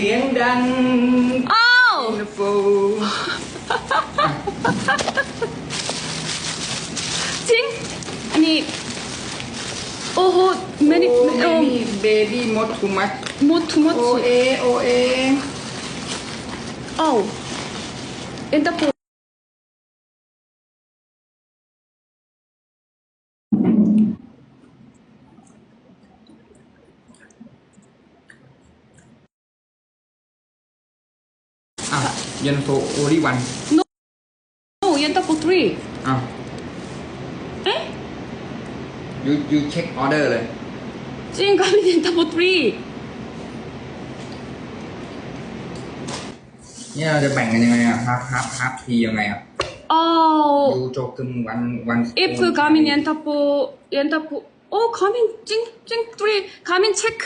สียงดัง อ้าว beautiful จริง อันนี้ โอ้โหไม่ได้ โอ้ โอ้ baby baby มด too much หมดทุกหมด โอเอโอเอ อ้าวเอ็ อ้ายันโซโอริวัน no no เยันตาโฟทรีอ้าวเอ๊ะ you you check order เลย จริงก็มินยันตาโฟทรีเนี่ยเราจะแบ่งกันยังไงอะฮับฮับฮับทียังไงอะโอ้ ยูโจกึมวันวันอีฟคือกามินยันตาโฟูยันตาโฟโอ้กามินจริงจริงทรีกามินเช็ค